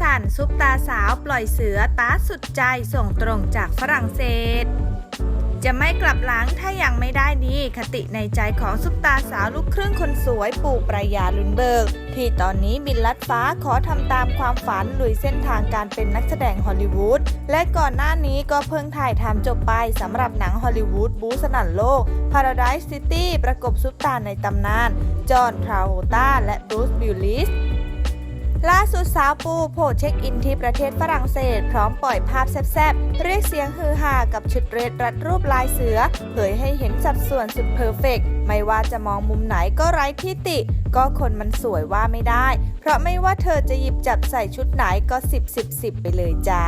สันซุปตาสาวปล่อยเสือตาสุดใจส่งตรงจากฝรั่งเศส จะไม่กลับหลังถ้ายังไม่ได้ดีคติในใจของซุปตาสาวลูกครึ่งคนสวยปู่ปรยาลุนเบิร์ก ที่ตอนนี้บินลัดฟ้าขอทำตามความฝันลุยเส้นทางการเป็นนักแสดงฮอลลีวูดและก่อนหน้านี้ก็เพิ่งถ่ายทำจบไปสำหรับหนังฮอลลีวูดบูสนั่นโลก Paradise City ประกบซุปตาในตำนาน จอห์นทราโวตาและบรูซบิลลิส ล่าสุดสาวปูโผล่เช็คอินที่ประเทศฝรั่งเศส พร้อมปล่อยภาพแซ่บๆ เรียกเสียงฮือฮากับชุดเรดรัดรูปลายเสือ เผยให้เห็นสัดส่วนสุดเพอร์เฟกต์ไม่ว่าจะมองมุมไหนก็ไร้ที่ติ ก็คนมันสวยว่าไม่ได้ เพราะไม่ว่าเธอจะหยิบจับใส่ชุดไหนก็สิบสิบสิบไปเลยจ้า